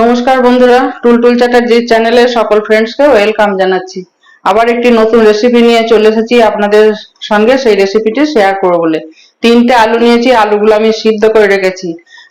নমস্কার বন্ধুরা টুলটুল চ্যাটার্জি চ্যানেলে সকল ফ্রেন্ডসকে ওয়েলকাম জানাচ্ছি। আবার একটি নতুন রেসিপি নিয়ে চলে এসেছি আপনাদের সঙ্গে, সেই রেসিপিটি শেয়ার করব বলে। তিনটে আলু নিয়েছি, আলুগুলো আমি সিদ্ধ করে রেখেছি।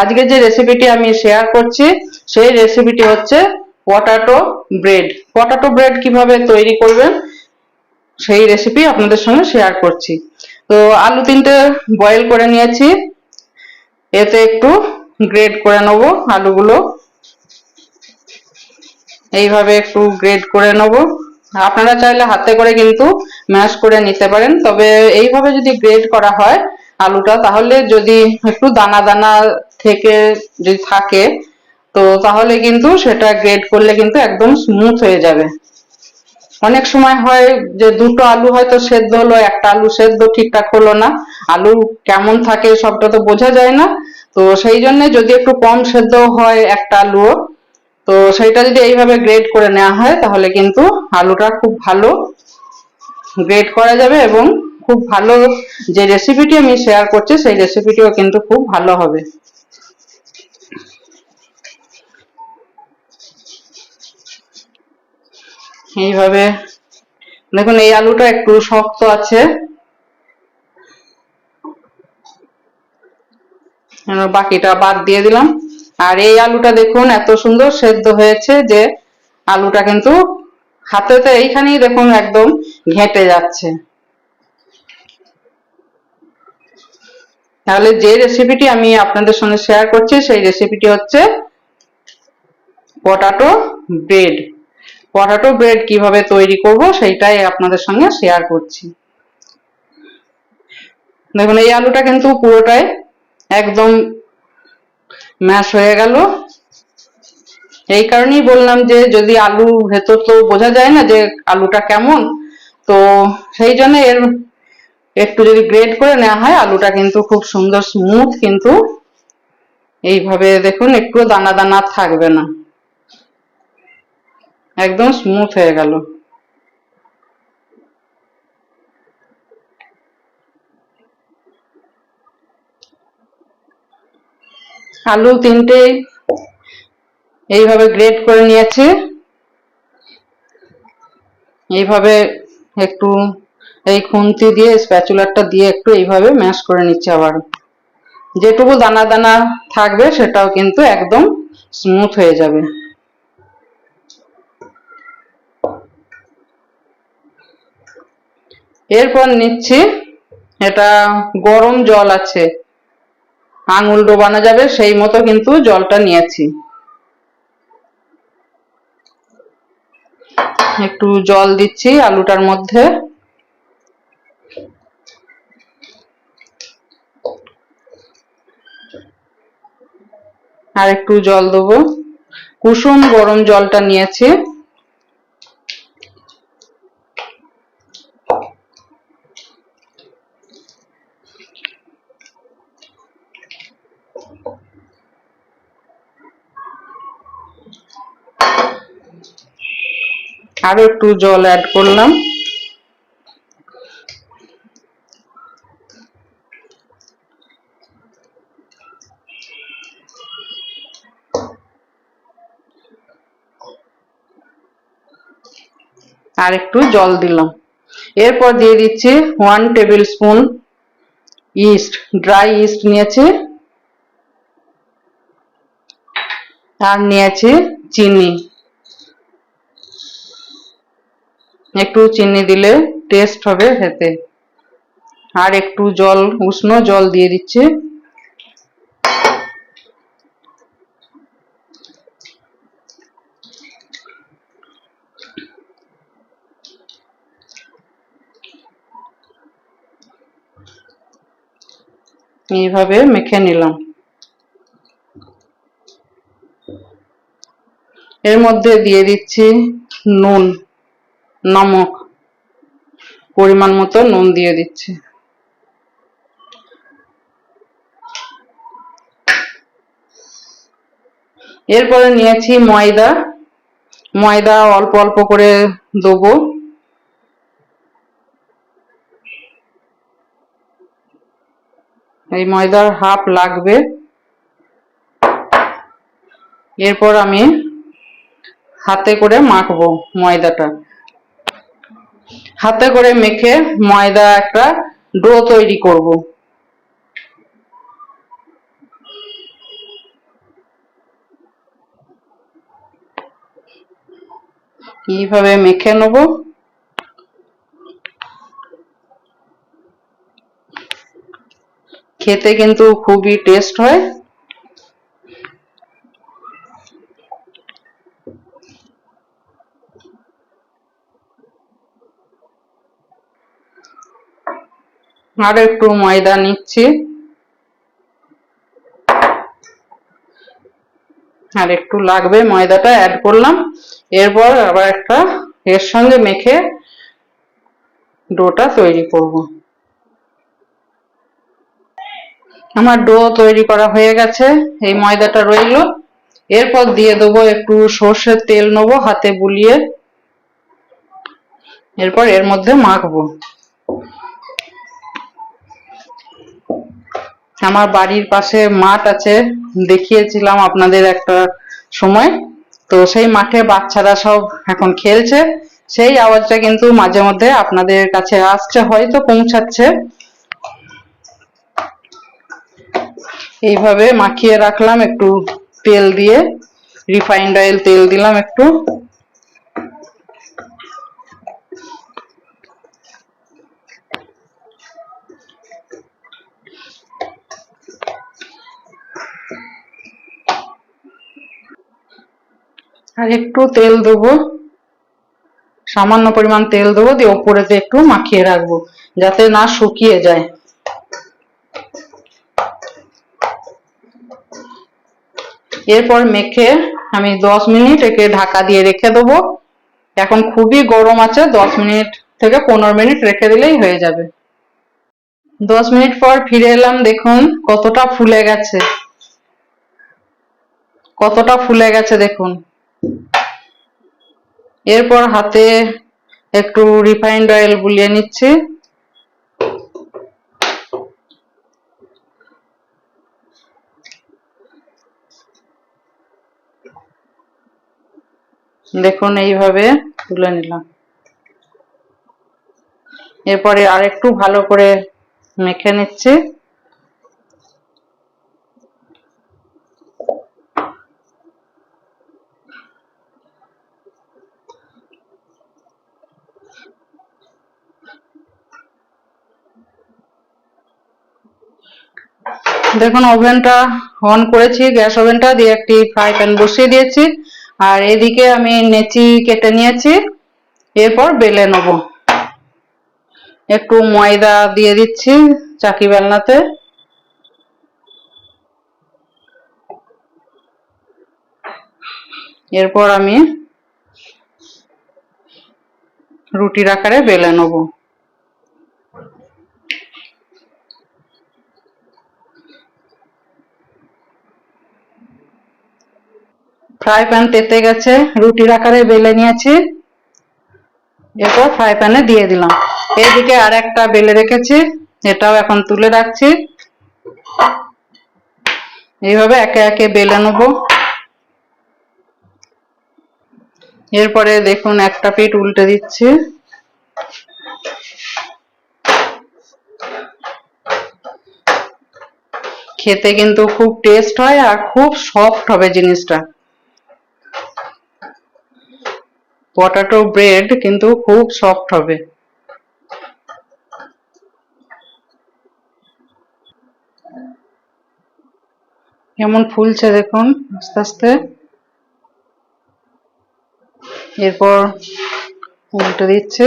আজকে যে রেসিপিটি আমি শেয়ার করছি, সেই রেসিপিটি হচ্ছে পটাটো ব্রেড পটাটো ব্রেড কীভাবে তৈরি করবেন, সেই রেসিপি আপনাদের সঙ্গে শেয়ার করছি। তো আলু তিনটে বয়েল করে নিয়েছি। এতে একটু গ্রেড করে নেব আলুগুলো। এইভাবে একটু গ্রেড করে নেব। আপনারা চাইলে হাতে করে কিন্তু ম্যাশ করে নিতে পারেন। তবে এইভাবে যদি গ্রেড করা হয় আলুটা, তাহলে যদি একটু দানা দানা থেকে যদি থাকে, তো তাহলে কিন্তু সেটা গ্রেড করলে কিন্তু একদম স্মুথ হয়ে যাবে। অনেক সময় হয় যে দুটো আলু হয়তো সেদ্ধ হলো, একটা আলু সেদ্ধ ঠিকঠাক হলো না। আলু কেমন থাকে সবটা তো বোঝা যায় না। তো সেই জন্য যদি একটু কম সেদ্ধ হয় একটা আলুও তো সেটা যদি এইভাবে গ্রেড করে নেওয়া হয়, তাহলে কিন্তু আলুটা খুব ভালো গ্রেড করা যাবে এবং খুব ভালো যে রেসিপিটি আমি শেয়ার করছি, সেই রেসিপিটিও কিন্তু খুব ভালো হবে। এইভাবে দেখুন, এই আলুটা একটু শক্ত আছে। বাকিটা বাদ দিয়ে দিলাম। আর এই আলুটা দেখুন, এত সুন্দর সেদ্ধ হয়েছে যে আলুটা কিন্তু হাতেতে এইখানেই দেখুন একদম ঘেঁটে যাচ্ছে। তাহলে যে রেসিপিটি আমি আপনাদের সঙ্গে শেয়ার করছি, সেই রেসিপিটি হচ্ছে পটাটো ব্রেড পটাটো ব্রেড কীভাবে তৈরি করব, সেইটাই আপনাদের সঙ্গে শেয়ার করছি। দেখুন, এই আলুটা কিন্তু পুরোটাই একদম ম্যাশ হয়ে গেল। এই কারণেই বললাম যে যদি আলু ভেতর তো বোঝা যায় না যে আলুটা কেমন, তো সেই জন্য এর একটু যদি গ্রেড করে নেওয়া হয়, আলুটা কিন্তু খুব সুন্দর স্মুথ কিন্তু এইভাবে দেখুন একটু দানা দানা থাকবে না। একদম স্মুথ হয়ে গেল। আলু তিনটে এইভাবে গ্রেড করে নিয়েছি। এইভাবে একটু এই খুন্তি দিয়ে স্প্যাচুলারটা দিয়ে একটু এইভাবে ম্যাশ করে নিচ্ছে আবার। যেটুকু দানা দানা থাকবে সেটাও কিন্তু একদম স্মুথ হয়ে যাবে। এরপর নিচ্ছি, এটা গরম জল আছে। আঙুল ডোবানো যাবে, সেই মতো কিন্তু জলটা নিয়েছি। একটু জল দিচ্ছি আলুটার মধ্যে। আর একটু জল দেবো। কুসুম গরম জলটা নিয়েছি। আরও একটু জল অ্যাড করলাম। আর একটু জল দিলাম। এরপর দিয়ে দিচ্ছি one table spoon yeast dry yeast নিয়েছি। আর নিয়েছি চিনি। একটু চিনি দিলে টেস্ট হবে খেতে। আর একটু জল, উষ্ণ জল দিয়ে দিচ্ছি। এইভাবে মেখে নিলাম। এর মধ্যে দিয়ে দিচ্ছি নুন। নমক পরিমাণ মতো নুন দিয়ে দিচ্ছি। এরপরে নিয়েছি ময়দা। ময়দা অল্প অল্প করে দেবো। এই ময়দার হাফ লাগবে। এরপর আমি হাতে করে মাখবো ময়দাটা। হাতে করে মেখে ময়দা একটা ডো তৈরি করব। এইভাবে মেখে নেব? খেতে কিন্তু খুবই টেস্ট হয়। আর একটু ময়দা নিচ্ছি। আর একটু লাগবে, ময়দাটা অ্যাড করলাম। এরপর আবার একটা এর সঙ্গে মেখে ডোটা তৈরি করব। আমার ডো তৈরি করা হয়ে গেছে, এই ময়দাটা রইল। এরপর দিয়ে দেবো একটু সর্ষের তেল নেব হাতে বুলিয়ে। এরপর এর মধ্যে মাখবো। আমার বাড়ির পাশে মাঠ আছে, দেখিয়েছিলাম আপনাদের একটা সময়। তো সেই মাঠে বাচ্চারা সব এখন খেলছে। সেই আওয়াজটা কিন্তু মাঝে মধ্যে আপনাদের কাছে আসছে, হয়তো পৌঁছাচ্ছে। এইভাবে মাখিয়ে রাখলাম, একটু তেল দিয়ে রিফাইন্ড অয়েল তেল দিলাম একটু। আর একটু তেল দেবো। সামান্য পরিমাণ তেল দেবো, দিয়ে ওপরেতে একটু মাখিয়ে রাখব, যাতে না শুকিয়ে যায়। এরপর মেখে আমি দশ মিনিট একে ঢাকা দিয়ে রেখে দেবো। এখন খুবই গরম আছে, দশ মিনিট থেকে পনেরো মিনিট রেখে দিলেই হয়ে যাবে। দশ মিনিট পর ফিরে এলাম, দেখুন কতটা ফুলে গেছে। কতটা ফুলে গেছে, দেখুন। এরপর হাতে একটু রিফাইন্ড অয়েল বুলিয়ে নিচ্ছি। দেখুন, এইভাবে তুলে নিলাম। এরপরে আরেকটু ভালো করে মেখে নিচ্ছি। দেখুন, ওভেনটা অন করেছি, গ্যাস ওভেনটা দিয়ে একটি ফ্রাই প্যান বসিয়ে দিয়েছি। আর এদিকে আমি নেচি কেটে নিয়েছি, এরপর বেলে নেব। একটু ময়দা দিয়ে দিচ্ছি চাকি বেলনাতে। এরপর আমি রুটির আকারে বেলে নেব। ফ্রাই প্যান তেতে গেছে, রুটির আকারে বেলে নিয়েছি। এরপর ফ্রাই প্যানে দিয়ে দিলাম। এদিকে আর একটা বেলে রেখেছি এটাও এখন তুলে রাখছি। এইভাবে একে একে বেলে নেব। এরপরে দেখুন একটা পিঠ উল্টে দিচ্ছি। খেতে কিন্তু খুব টেস্ট হয় আর খুব সফট হবে জিনিসটা। পটাটো ব্রেড কিন্তু খুব সফট হবে। কেমন ফুলছে দেখুন আস্তে আস্তে। এরপর উল্টে দিচ্ছে।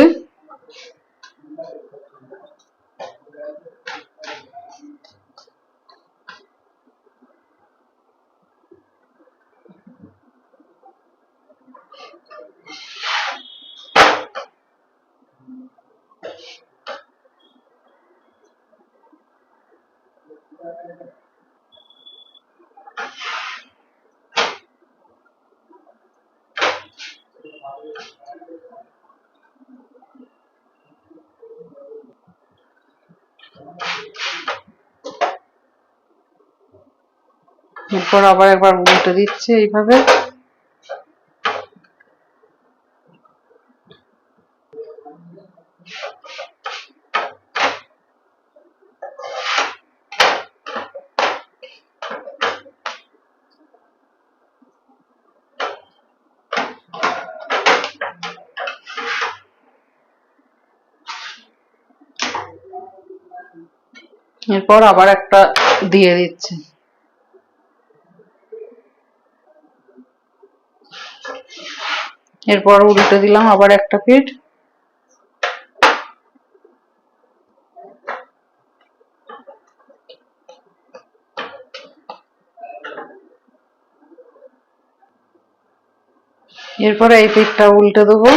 এরপর আবার একবার উল্টে দিচ্ছে এইভাবে। এরপর আবার একটা দিয়ে দিচ্ছে। এরপর উল্টে দিলাম আবার একটা পিঠ। এরপরে এই পিঠটা উল্টে দেবো।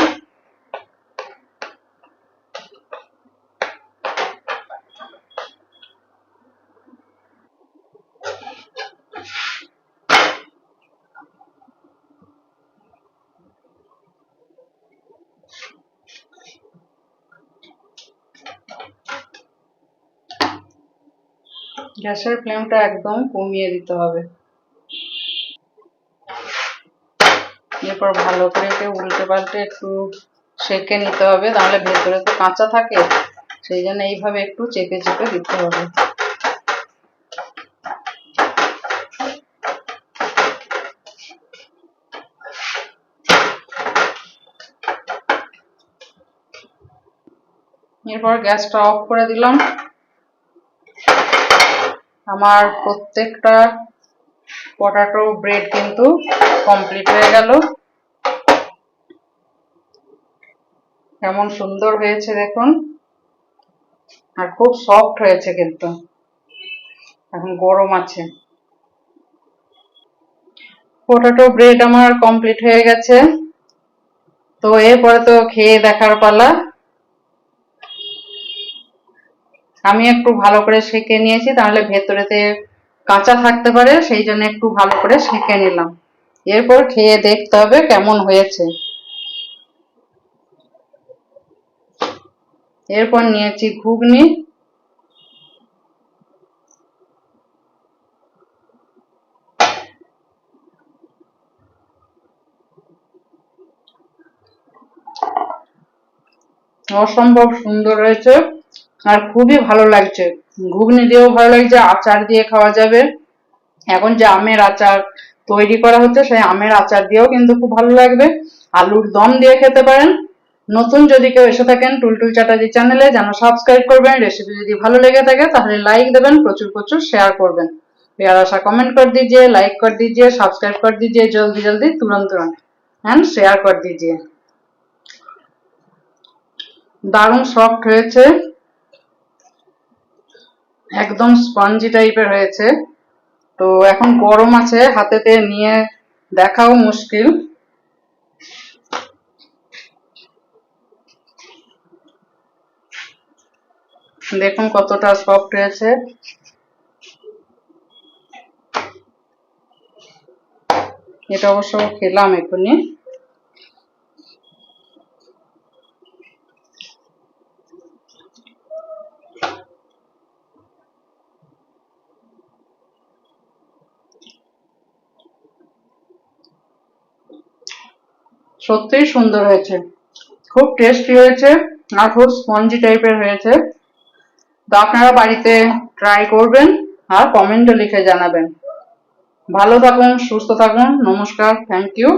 গ্যাসের ফ্লেমটা একদম কমিয়ে দিতে হবে। এরপর ভালো করে একে উল্টে পাল্টে একটু সেকে নিতে হবে তাহলে ভেতরে তো কাঁচা থাকে, সেই জন্য এইভাবে একটু চেপে চেপে দিতে হবে। এরপর গ্যাসটা অফ করে দিলাম। আমার প্রত্যেকটা পটাটো ব্রেড কিন্তু কমপ্লিট হয়ে গেল। কেমন সুন্দর হয়েছে দেখুন। আর খুব সফট হয়েছে কিন্তু। এখন গরম আছে। পটাটো ব্রেড আমার কমপ্লিট হয়ে গেছে। তো এরপরে তো খেয়ে দেখার পালা। আমি একটু ভালো করে সেকে নিয়েছি, তাহলে ভেতরেতে কাঁচা থাকতে পারে, সেই জন্য একটু ভালো করে সেকে নিলাম। এরপর খেয়ে দেখতে হবে কেমন হয়েছে। এরপর নিয়েছি ঘুগনি। অসম্ভব সুন্দর হয়েছে। আর খুবই ভালো লাগছে ঘুগনি দিয়েও ভালো লাগছে আচার দিয়ে খাওয়া যাবে এখন যে আমের আচার তৈরি করা হচ্ছে সেই আমের আচার দিয়েও কিন্তু খুব ভালো লাগবে আলুর দম দিয়ে খেতে পারেন নতুন যদি কেউ এসে থাকেন টুলটুল চ্যাটার্জি চ্যানেলে যেন সাবস্ক্রাইব করবেন রেসিপি যদি ভালো লেগে থাকে তাহলে লাইক দেবেন প্রচুর প্রচুর শেয়ার করবেন प्यारा सा कमेंट कर दीजिए लाइक कर दीजिए सब्सक्राइब कर दीजिए जल्दी जल्दी तुरंत तुरंत एंड शेयर कर दीजिए দারুণ সফট হয়েছে একদম স্পঞ্জি টাইপের হয়েছে। তো এখন গরম আছে, হাতেতে নিয়ে দেখাও মুশকিল। দেখুন কতটা সফট হয়েছে। এটা অবশ্য খেলাম এখনই। সত্যিই সুন্দর হয়েছে। খুব টেস্টি হয়েছে, আর খুব স্পঞ্জি টাইপের হয়েছে। তো আপনারা বাড়িতে ট্রাই করবেন, আর কমেন্টও লিখে জানাবেন। ভালো থাকুন, সুস্থ থাকুন, নমস্কার থ্যাংক ইউ